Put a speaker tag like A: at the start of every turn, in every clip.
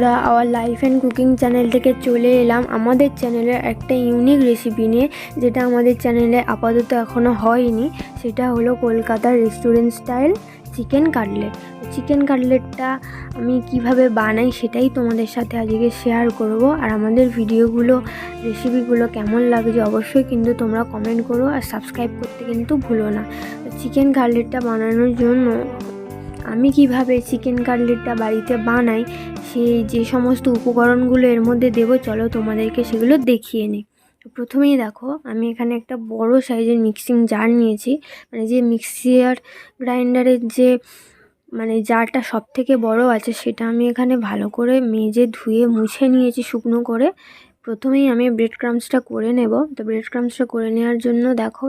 A: বন্ধুরা our life and cooking channel থেকে চলে এলাম। আমাদের চ্যানেলের একটা ইউনিক রেসিপি নিয়ে, যেটা আমাদের চ্যানেলে আপাতত এখনও হয়নি। সেটা হলো কলকাতার restaurant style chicken cutlet chicken কাটলেটটা আমি কীভাবে বানাই সেটাই তোমাদের সাথে আজকে শেয়ার করব। আর আমাদের ভিডিওগুলো রেসিপিগুলো কেমন লাগছে অবশ্যই কিন্তু তোমরা কমেন্ট করো। আর সাবস্ক্রাইব করতে কিন্তু ভুলো না। চিকেন কাটলেটটা বানানোর জন্য আমি কীভাবে চিকেন কাটলেটটা বাড়িতে বানাই, সেই যে সমস্ত উপকরণগুলো এর মধ্যে দেবো, চলো তোমাদেরকে সেগুলো দেখিয়ে নিই। প্রথমেই দেখো, আমি এখানে একটা বড় সাইজের মিক্সিং জার নিয়েছি। মানে যে মিক্সিয়ার গ্রাইন্ডারের যে মানে জারটা সব থেকে বড় আছে, সেটা আমি এখানে ভালো করে মেজে ধুয়ে মুছে নিয়েছি শুকনো করে। প্রথমেই আমি ব্রেড ক্রামসটা করে নেব। তো ব্রেড ক্রামসটা করে নেওয়ার জন্য দেখো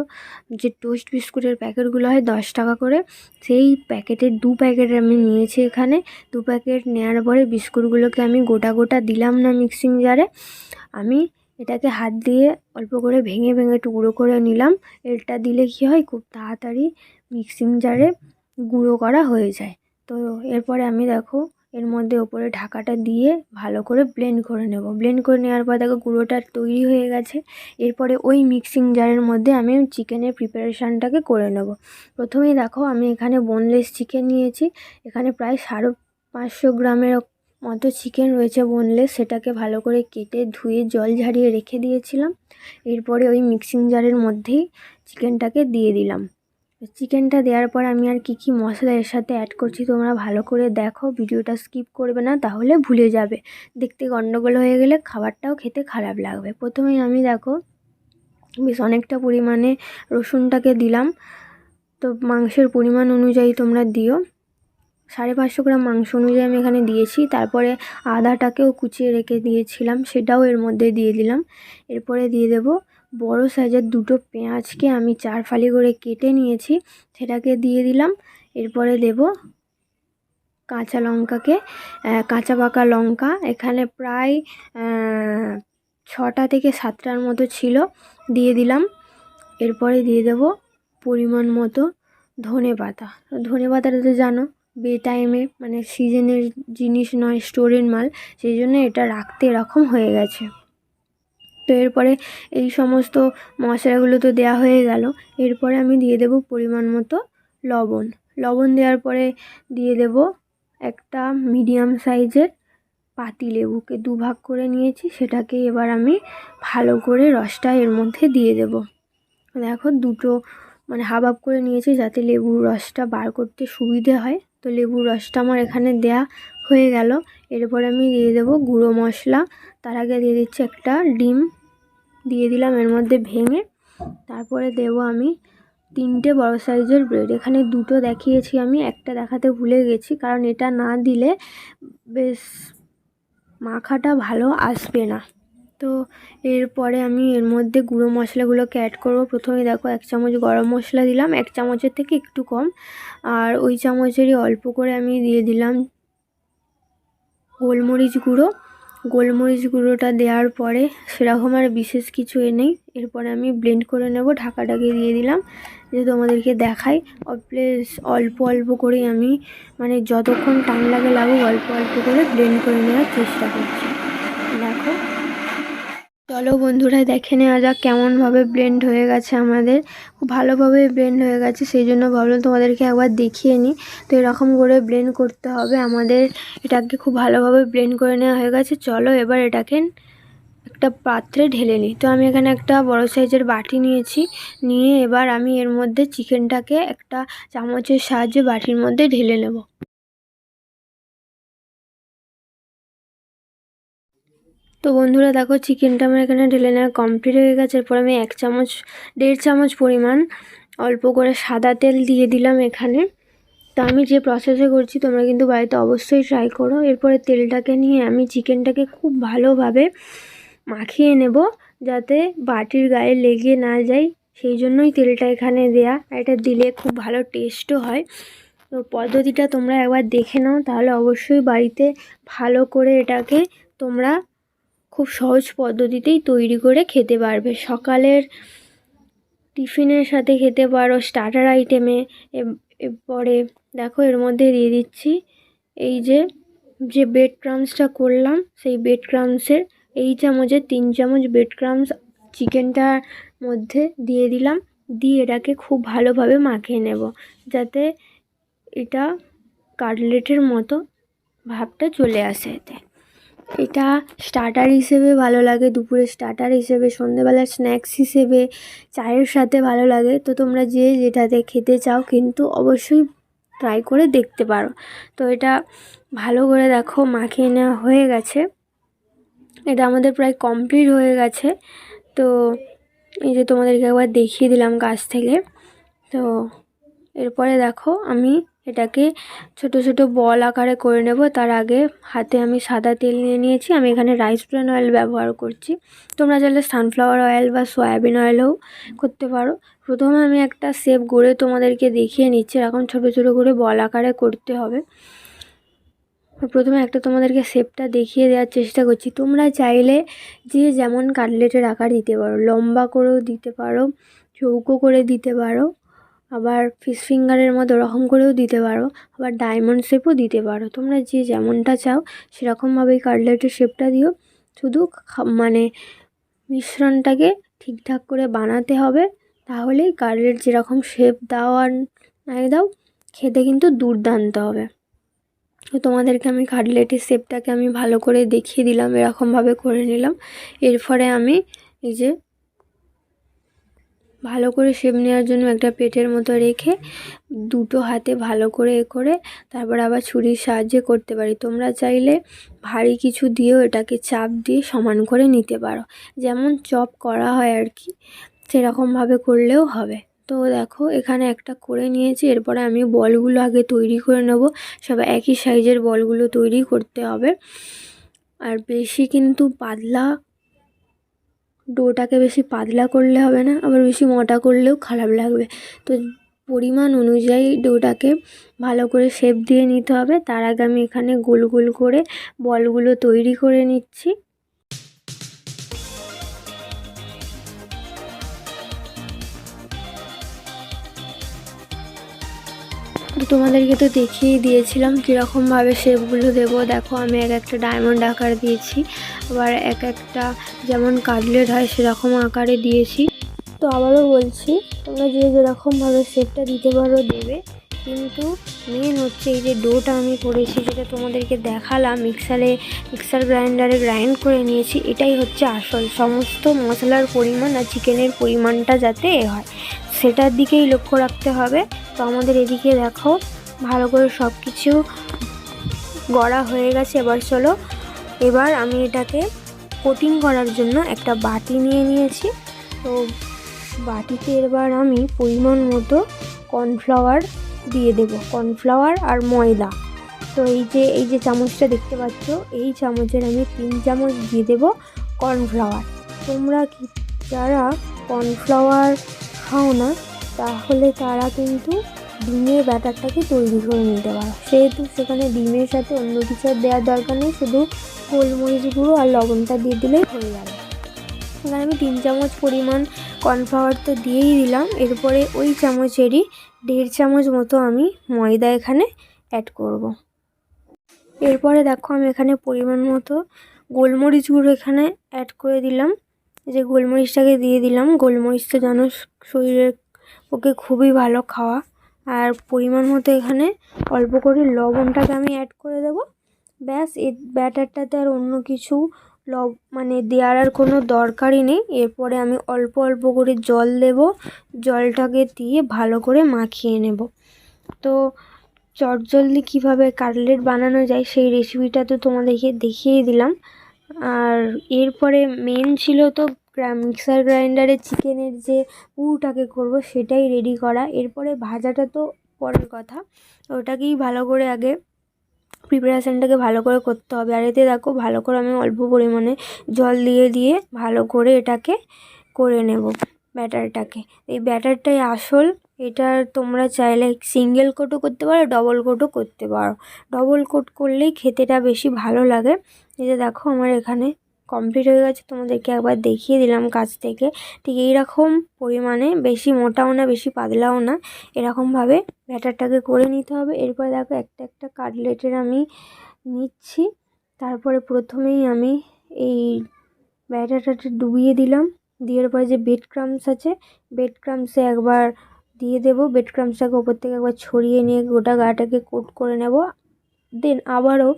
A: যে টোস্ট বিস্কুটের প্যাকেটগুলো হয় দশ টাকা করে। সেই প্যাকেটের দু প্যাকেট আমি নিয়েছি এখানে। দু প্যাকেট নেওয়ার পরে বিস্কুটগুলোকে আমি গোটা গোটা দিলাম না মিক্সিং জারে আমি এটাকে হাত দিয়ে অল্প করে ভেঙে ভেঙে টুকরো করে নিলাম। এটা দিলে কী হয়? খুব তাড়াতাড়ি মিক্সিং জারে গুঁড়ো করা হয়ে যায়। তো এরপরে আমি দেখো এর মধ্যে ওপরে ঢাকাটা দিয়ে ভালো করে ব্লেন্ড করে নেব। ব্লেন্ড করে নেওয়ার পর দেখো গুঁড়োটা তৈরি হয়ে গেছে। এরপরে ওই মিক্সিং জারের মধ্যে আমি চিকেনের প্রিপারেশানটাকে করে নেব। প্রথমেই দেখো আমি এখানে বোনলেস চিকেন নিয়েছি। এখানে প্রায় সাড়ে পাঁচশো গ্রামের মতো চিকেন রয়েছে বোনলেস সেটাকে ভালো করে কেটে ধুয়ে জল ঝারিয়ে রেখে দিয়েছিলাম। এরপরে ওই মিক্সিং জারের মধ্যেই চিকেনটাকে দিয়ে দিলাম। চিকেনটা দেওয়ার পর আমি আর কি কি মশলা এর সাথে অ্যাড করছি তোমরা ভালো করে দেখো, ভিডিওটা স্কিপ করবে না, তাহলে ভুলে যাবে। দেখতে গন্ডগোল হয়ে গেলে খাবারটাও খেতে খারাপ লাগবে। প্রথমেই আমি দেখো, বেশ অনেকটা পরিমাণে রসুনটাকে দিলাম। তো মাংসের পরিমাণ অনুযায়ী তোমরা দিও। সাড়ে পাঁচশো গ্রাম মাংস অনুযায়ী আমি এখানে দিয়েছি। তারপরে আদাটাকেও কুচিয়ে রেখে দিয়েছিলাম, সেটাও এর মধ্যে দিয়ে দিলাম। এরপরে দিয়ে দেবো বড় সাইজের দুটো পেঁয়াজকে আমি চার ফালি করে কেটে নিয়েছি, সেটাকে দিয়ে দিলাম। এরপরে দেব কাঁচা লঙ্কাকে কাঁচা পাকা লঙ্কা। এখানে প্রায় ছটা থেকে সাতটার মতো ছিল, দিয়ে দিলাম। এরপরে দিয়ে দেব পরিমাণ মতো ধনে পাতা। ধনে পাতাটা তো জানো বে টাইমে মানে সিজনের জিনিস নয়, স্টোরের মাল, সেই জন্য এটা রাখতে এরকম হয়ে গেছে। তো এরপরে এই সমস্ত মশলাগুলো তো দেওয়া হয়ে গেল। এরপরে আমি দিয়ে দেব পরিমাণ মতো লবণ। লবণ দেওয়ার পরে দিয়ে দেব একটা মিডিয়াম সাইজের পাতি লেবুকে দুভাগ করে নিয়েছি, সেটাকে এবার আমি ভালো করে রসটা এর মধ্যে দিয়ে দেব। দেখো দুটো মানে হাফ করে নিয়েছি যাতে লেবুর রসটা বার করতে সুবিধে হয়। তো লেবুর রসটা আমার এখানে দেয়া হয়ে গেল। এরপর আমি দিয়ে দেবো গুঁড়ো মশলা। তার আগে দিয়ে দিচ্ছি একটা ডিম দিয়ে দিলাম এর মধ্যে ভেঙে। তারপরে দেব আমি তিনটে বড় সাইজের ব্রেড এখানে দুটো দেখিয়েছি আমি, একটা দেখাতে ভুলে গেছি, কারণ এটা না দিলে বেশ মাখাটা ভালো আসবে না। তো এরপরে আমি এর মধ্যে গুঁড়ো মশলাগুলোকে অ্যাড করব। প্রথমে দেখো এক চামচ গরম মশলা দিলাম, এক চামচের থেকে একটু কম। আর ওই চামচেরই অল্প করে আমি দিয়ে দিলাম গোলমরিচ গুঁড়ো। গোলমরিচ গুঁড়োটা দেওয়ার পরে সেরকম আর বিশেষ কিছু এ নেই। এরপরে আমি ব্লেন্ড করে নেব, ঢাকাটাকে দিয়ে দিলাম। যে তোমাদেরকে দেখাই প্লেস অল্প অল্প করে আমি মানে যতক্ষণ টান লাগে লাগুক, অল্প অল্প করে ব্লেন্ড করে নেওয়ার চেষ্টা করছি। চলো বন্ধুরা দেখে নেওয়া যাক কেমনভাবে ব্লেন্ড হয়ে গেছে আমাদের। খুব ভালোভাবে ব্লেন্ড হয়ে গেছে, সেই জন্য ভাবলাম তোমাদেরকে একবার দেখিয়ে নিই। তো এরকম করে ব্লেন্ড করতে হবে আমাদের। এটাকে খুব ভালোভাবে ব্লেন্ড করে নেওয়া হয়ে গেছে। চলো এবার এটাকে একটা পাত্রে ঢেলে নিই। তো আমি এখানে একটা বড় সাইজের বাটি নিয়েছি। নিয়ে এবার আমি এর মধ্যে চিকেনটাকে একটা চামচের সাহায্যে বাটির মধ্যে ঢেলে নেব। তো বন্ধুরা দেখো চিকেনটা আমার এখানে ঢেলে নেওয়া কমপ্লিট হয়ে গেছে। এরপর আমি এক চামচ, দেড় চামচ পরিমাণ অল্প করে সাদা তেল দিয়ে দিলাম এখানে। তো আমি যে প্রসেসে করছি তোমরা কিন্তু বাড়িতে অবশ্যই ট্রাই করো। এরপরে তেলটাকে নিয়ে আমি চিকেনটাকে খুব ভালোভাবে মাখিয়ে নেব যাতে বাটির গায়ে লেগে না যায়। সেই জন্যই তেলটা এখানে দেয়া। এটা দিলে খুব ভালো টেস্টও হয়। তো পদ্ধতিটা তোমরা একবার দেখে নাও, তাহলে অবশ্যই বাড়িতে ভালো করে এটাকে তোমরা খুব সহজ পদ্ধতিতেই তৈরি করে খেতে পারবে। সকালের টিফিনের সাথে খেতে পারো স্টার্টার আইটেমে এরপরে দেখো এর মধ্যে দিয়ে দিচ্ছি এই যে যে বেড ক্রামসটা করলাম, সেই বেড ক্রামসের এই চামচে তিন চামচ বেড ক্রামস চিকেনটার মধ্যে দিয়ে দিলাম, দিয়ে এটাকে খুব ভালোভাবে মাখিয়ে নেব যাতে এটা কাটলেটের মতো ভাবটা চলে আসে। এতে এটা স্টার্টার হিসেবে ভালো লাগে, দুপুরে স্টার্টার হিসেবে, সন্ধেবেলার স্ন্যাক্স হিসেবে, চায়ের সাথে ভালো লাগে। তো তোমরা যে যেটাতে খেতে চাও কিন্তু অবশ্যই ট্রাই করে দেখতে পারো। তো এটা ভালো করে দেখো, মাখিয়ে নেওয়া হয়ে গেছে। এটা আমাদের প্রায় কমপ্লিট হয়ে গেছে। তো এই যে তোমাদেরকে একবার দেখিয়ে দিলাম গাছ থেকে। তো এরপরে দেখো আমি এটাকে ছোট ছোট বল আকারে করে নেব। তার আগে হাতে আমি সাদা তেল নিয়ে নিয়েছি। আমি এখানে রাইস ব্রান অয়েল ব্যবহার করছি। তোমরা চাইলে সানফ্লাওয়ার অয়েল বা সয়াবিন অয়েলও করতে পারো। প্রথমে আমি একটা শেপ গড়ে তোমাদেরকে দেখিয়ে নিচ্ছি। এরকম ছোট ছোট করে বল আকারে করতে হবে। প্রথমে একটা তোমাদেরকে শেপটা দেখিয়ে দেওয়ার চেষ্টা করছি। তোমরা চাইলে যে যেমন কাটলেটের আকার দিতে পারো। লম্বা করেও দিতে পারো, চৌকো করে দিতে পারো। আবার ফিশ ফিঙ্গারের মতো ওরকম করেও দিতে পারো, আবার ডায়মন্ড শেপও দিতে পারো। তোমরা যে যেমনটা চাও, সেরকমভাবেই কাটলেটের শেপটা দিও। শুধু মানে মিশ্রণটাকে ঠিকঠাক করে বানাতে হবে, তাহলেই কাটলেট যেরকম শেপ দাও আর নাই দাও, খেতে কিন্তু দুর্দান্ত হবে। তো তোমাদেরকে আমি কাটলেটের শেপটাকে আমি ভালো করে দেখিয়ে দিলাম, এরকমভাবে করে নিলাম। এরপরে আমি এই যে ভালো করে শেপ নেওয়ার জন্য একটা পেটের মতো রেখে দুটো হাতে ভালো করে এ করে তারপর আবার ছুরির সাহায্যে করতে পারি। তোমরা চাইলে ভারী কিছু দিয়েও এটাকে চাপ দিয়ে সমান করে নিতে পারো। যেমন চপ করা হয় আর কি, সেরকমভাবে করলেও হবে। তো দেখো, এখানে একটা করে নিয়েছি, এরপরে আমি বলগুলো আগে তৈরি করে নেব। সব একই সাইজের বলগুলো তৈরি করতে হবে। আর বেশি কিন্তু পাতলা ডোটাকে বেশি পাতলা করলে হবে না, আবার বেশি মোটা করলেও খারাপ লাগবে। তো পরিমাণ অনুযায়ী ডোটাকে ভালো করে শেপ দিয়ে নিতে হবে। তার আগে আমি এখানে গোল গোল করে বলগুলো তৈরি করে নিচ্ছি। তো তোমাদেরকে তো দেখিয়েই দিয়েছিলাম কীরকমভাবে শেপগুলো দেবো। দেখো, আমি এক একটা ডায়মন্ড আকার দিয়েছি, আবার এক একটা যেমন কাটলেট হয় সেরকম আকারে দিয়েছি। তো আবারও বলছি, তোমরা যে যেরকমভাবে শেপটা দিতে পারো দেবে। কিন্তু মেন হচ্ছে এই যে ডোটা আমি করেছি, যেটা তোমাদেরকে দেখালাম, মিক্সারে, মিক্সার গ্রাইন্ডারে গ্রাইন্ড করে নিয়েছি। এটাই হচ্ছে আসল। সমস্ত মশলার পরিমাণ আর চিকেনের পরিমাণটা যাতে এ হয়। সেটার দিকেই লক্ষ্য রাখতে হবে। তো আমাদের এদিকে দেখো, ভালো করে সব কিছু গড়া হয়ে গেছে। এবার চলো, এবার আমি এটাকে কোটিং করার জন্য একটা বাটি নিয়ে নিয়েছি। তো বাটিতে এবার আমি পরিমাণ মতো কর্নফ্লাওয়ার দিয়ে দেবো কর্নফ্লাওয়ার আর ময়দা। তো এই যে এই যে চামচটা দেখতে পাচ্ছ, এই চামচের আমি তিন চামচ দিয়ে দেবো কর্নফ্লাওয়ার তোমরা কি, যারা কর্নফ্লাওয়ার খাও না, তাহলে তারা কিন্তু ডিমের ব্যাটারটাকে তৈরি করে নিতে পারো। সেহেতু সেখানে ডিমের সাথে অন্য কিছু দেওয়ার দরকার নেই, শুধু গোলমরিচ গুঁড়ো আর লবণটা দিয়ে দিলেই হয়ে যাবে। এখানে আমি তিন চামচ পরিমাণ কর্নফ্লাওয়ার তো দিয়েই দিলাম। এরপরে ওই চামচেরই দেড় চামচ মতো আমি ময়দা এখানে অ্যাড করব। এরপরে দেখো আমি এখানে পরিমাণ মতো গোলমরিচ গুঁড়ো এখানে অ্যাড করে দিলাম। যে গোলমরিচটাকে দিয়ে দিলাম, গোলমরিচ তো জানো শরীরের পক্ষে খুবই ভালো খাওয়া। আর পরিমাণ মতো এখানে অল্প করে লবণটাকে আমি অ্যাড করে দেব। ব্যাস এই ব্যাটারটাতে আর অন্য কিছু লব মানে দেওয়ার আর কোনো দরকারই নেই। এরপরে আমি অল্প অল্প করে জল দেব। জলটাকে দিয়ে ভালো করে মাখিয়ে নেব। তো চটজলদি কীভাবে কাটলেট বানানো যায় সেই রেসিপিটা তো তোমাদেরকে দেখিয়ে দিলাম। আর এরপরে মেন ছিল তো মিক্সার গ্রাইন্ডারে চিকেনের যে পুরটাকে করব সেটাই রেডি করা। এরপরে ভাজাটা তো পরের কথা। ওটাকেই ভালো করে আগে প্রিপারেশানটাকে ভালো করে করতে হবে। আর এতে দেখো ভালো করে আমি অল্প পরিমাণে জল দিয়ে দিয়ে ভালো করে এটাকে করে নেব ব্যাটারটাকে। এই ব্যাটারটাই আসল, এটা তোমরা চাইলে সিঙ্গেল কোটও করতে পারো ডবল কোটও করতে পারো। ডবল কোট করলেই খেতেটা বেশি ভালো লাগে। এই যে দেখো আমার এখানে কমপ্লিট হয়ে গেছে, তোমাদেরকে একবার দেখিয়ে দিলাম কাছ থেকে। ঠিক এইরকম পরিমাণে, বেশি মোটাও না, বেশি পাতলাও না, এরকমভাবে ব্যাটারটাকে করে নিতে হবে। এরপর দেখো, একটা একটা কাটলেটের আমি নিচ্ছি। তারপরে প্রথমেই আমি এই ব্যাটারটাতে ডুবিয়ে দিলাম। দেওয়ার পরে যে বেড ক্রামস আছে বেড ক্রামসে একবার দিয়ে দেবো। বেড ক্রামসটাকে ওপর থেকে একবার ছড়িয়ে নিয়ে গোটা গাটাকে কোট করে নেব। দেন আবারও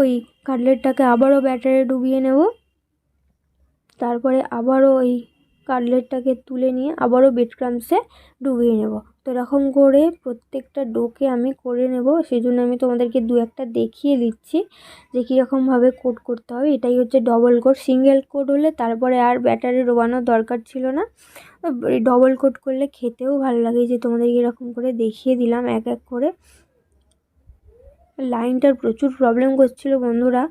A: ওই কাটলেটটাকে আবারও ব্যাটারে ডুবিয়ে নেব। তারপরে আবারও ওই কাটলেটটাকে তুলে নিয়ে আবারও বেড ক্রামসে ডুবিয়ে নেব। তো এরকম করে প্রত্যেকটা ডোকে আমি করে নেব। সেই জন্য আমি তোমাদেরকে দু একটা দেখিয়ে দিচ্ছি যে কীরকমভাবে কোট করতে হবে। এটাই হচ্ছে ডবল কোট সিঙ্গেল কোট হলে তারপরে আর ব্যাটারে ডোবানোর দরকার ছিল না। ডবল কোট করলে খেতেও ভালো লাগে। যে তোমাদেরকে এরকম করে দেখিয়ে দিলাম এক এক করে। লাইনটার প্রচুর প্রবলেম করছিল বন্ধুরা।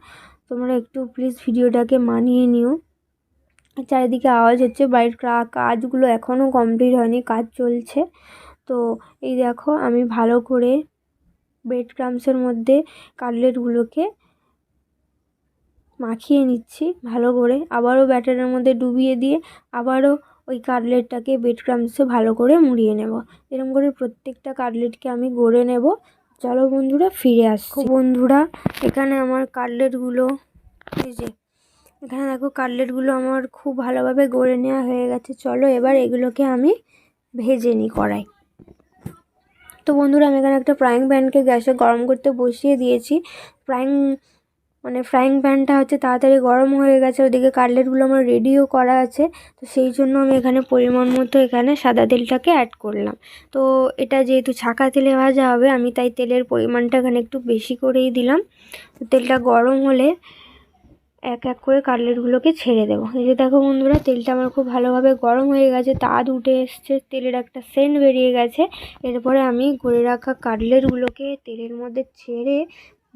A: তোমরা একটু প্লিজ ভিডিওটাকে মানিয়ে নিও। চারিদিকে আওয়াজ হচ্ছে, বাড়ির কাজগুলো এখনও কমপ্লিট হয়নি, কাজ চলছে। তো এই দেখো, আমি ভালো করে ব্রেড ক্রামসের মধ্যে কাটলেটগুলোকে মাখিয়ে নিচ্ছি, ভালো করে। আবারও ব্যাটারের মধ্যে ডুবিয়ে দিয়ে আবারও ওই কাটলেটটাকে ব্রেড ক্রামসে ভালো করে মুড়িয়ে নেব। এরকম করে প্রত্যেকটা কাটলেটকে আমি গড়ে নেব। চলো বন্ধুরা, ফিরে আসছি। বন্ধুরা, এখানে আমার কাটলেটগুলো যে এখানে দেখো কাটলেটগুলো আমার খুব ভালোভাবে গড়ে নেওয়া হয়ে গেছে। চলো এবার এগুলোকে আমি ভেজে নিই কড়াই। তো বন্ধুরা, আমি এখানে একটা ফ্রাইং প্যানকে গ্যাসে গরম করতে বসিয়ে দিয়েছি। ফ্রাইং মানে ফ্রাইং প্যানটা হচ্ছে তাড়াতাড়ি গরম হয়ে গেছে, ওদিকে কাটলেটগুলো আমার রেডিও করা আছে। তো সেই জন্য আমি এখানে পরিমাণ মতো এখানে সাদা তেলটাকে অ্যাড করলাম। তো এটা যেহেতু ছাকা তেলে ভাজা হবে, আমি তাই তেলের পরিমাণটা এখানে একটু বেশি করেই দিলাম। তো তেলটা গরম হলে এক এক করে কাটলেটগুলোকে ছেড়ে দেবো। এই যে দেখো বন্ধুরা, তেলটা আমার খুব ভালোভাবে গরম হয়ে গেছে তাঁত উঠে এসছে, তেলের একটা সেন্ট বেরিয়ে গেছে। এরপরে আমি গড়ে রাখা কাটলেটগুলোকে তেলের মধ্যে ছেড়ে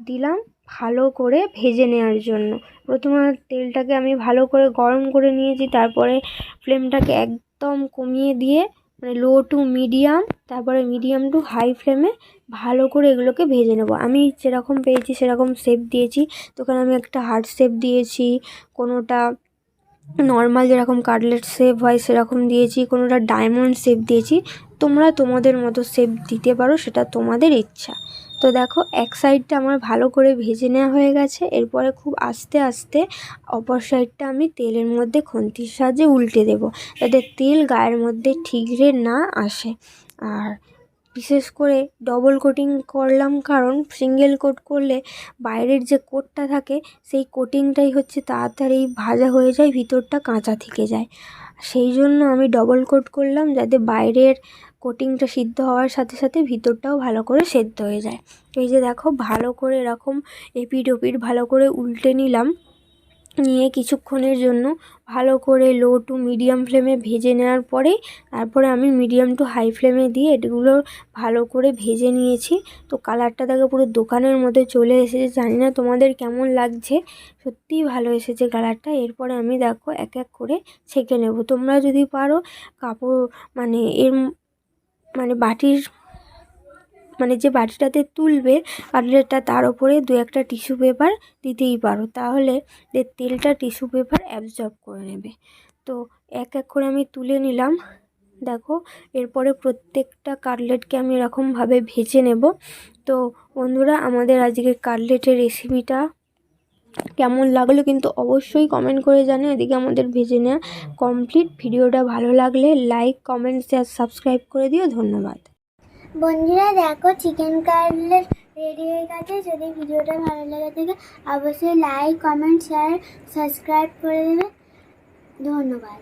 A: দিলাম ভালো করে ভেজে নেওয়ার জন্য। প্রথমে তেলটাকে আমি ভালো করে গরম করে নিয়েছি, তারপরে ফ্লেমটাকে একদম কমিয়ে দিয়ে মানে লো টু মিডিয়াম তারপরে মিডিয়াম টু হাই ফ্লেমে ভালো করে এগুলোকে ভেজে নেব। আমি যেরকম পেয়েছি সেরকম শেপ দিয়েছি। তো ওখানে আমি একটা হার্ড শেপ দিয়েছি, কোনোটা নর্মাল যেরকম কাটলেট শেপ হয় সেরকম দিয়েছি, কোনোটা ডায়মন্ড শেপ দিয়েছি। তোমরা তোমাদের মতো শেপ দিতে পারো, সেটা তোমাদের ইচ্ছা। তো দেখো, এক সাইডটা আমার ভালো করে ভেজে নেওয়া হয়ে গেছে। এরপরে খুব আস্তে আস্তে অপর সাইডটা আমি তেলের মধ্যে খন্তির সাহায্যে উল্টে দেব, যাতে তেল গায়ের মধ্যে ঠিকরে না আসে। আর বিশেষ করে ডবল কোটিং করলাম কারণ সিঙ্গেল কোট করলে বাইরের যে কোটটা থাকে, সেই কোটিংটাই হচ্ছে তাড়াতাড়ি ভাজা হয়ে যায়, ভিতরটা কাঁচা থেকে যায়। সেই জন্য আমি ডবল কোট করলাম যাতে বাইরের কোটিংটা সিদ্ধ হওয়ার সাথে সাথে ভিতরটাও ভালো করে সেদ্ধ হয়ে যায়। এই যে দেখো, ভালো করে এরকম এপিড ওপিড ভালো করে উল্টে নিলাম। নিয়ে কিছুক্ষণের জন্য ভালো করে লো টু মিডিয়াম ফ্লেমে ভেজে নেওয়ার পরে তারপরে আমি মিডিয়াম টু হাই ফ্লেমে দিয়ে এগুলো ভালো করে ভেজে নিয়েছি। তো কালারটা দেখো পুরো দোকানের মধ্যে চলে এসেছে। জানি না তোমাদের কেমন লাগছে। সত্যিই ভালো এসেছে কালারটা এরপরে আমি দেখো এক এক করে ছেঁকে নেব। তোমরা যদি পারো কাপড় মানে এর মানে বাটির মানে যে বাটিটাতে তুলবে কাটলেটটা তার ওপরে দু একটা টিস্যু পেপার দিতেই পারো। তাহলে তেলটা টিস্যু পেপার অ্যাবজর্ব করে নেবে। তো এক এক করে আমি তুলে নিলাম। দেখো, এরপরে প্রত্যেকটা কাটলেটকে আমি এরকমভাবে ভেজে নেব। তো বন্ধুরা, আমাদের আজকে কাটলেটের রেসিপিটা কেমন লাগল কিন্তু অবশ্যই কমেন্ট করে জানিও। এদিকে আমাদের ভেজে নেওয়া কমপ্লিট ভিডিওটা ভালো লাগলে লাইক কমেন্ট শেয়ার সাবস্ক্রাইব করে দিও। ধন্যবাদ।
B: বন্ধুরা, দেখো চিকেন কাটলেট রেডি হয়ে গেছে। যদি ভিডিওটা ভালো লেগে থাকে, অবশ্যই লাইক কমেন্ট শেয়ার সাবস্ক্রাইব করে দেবে। ধন্যবাদ।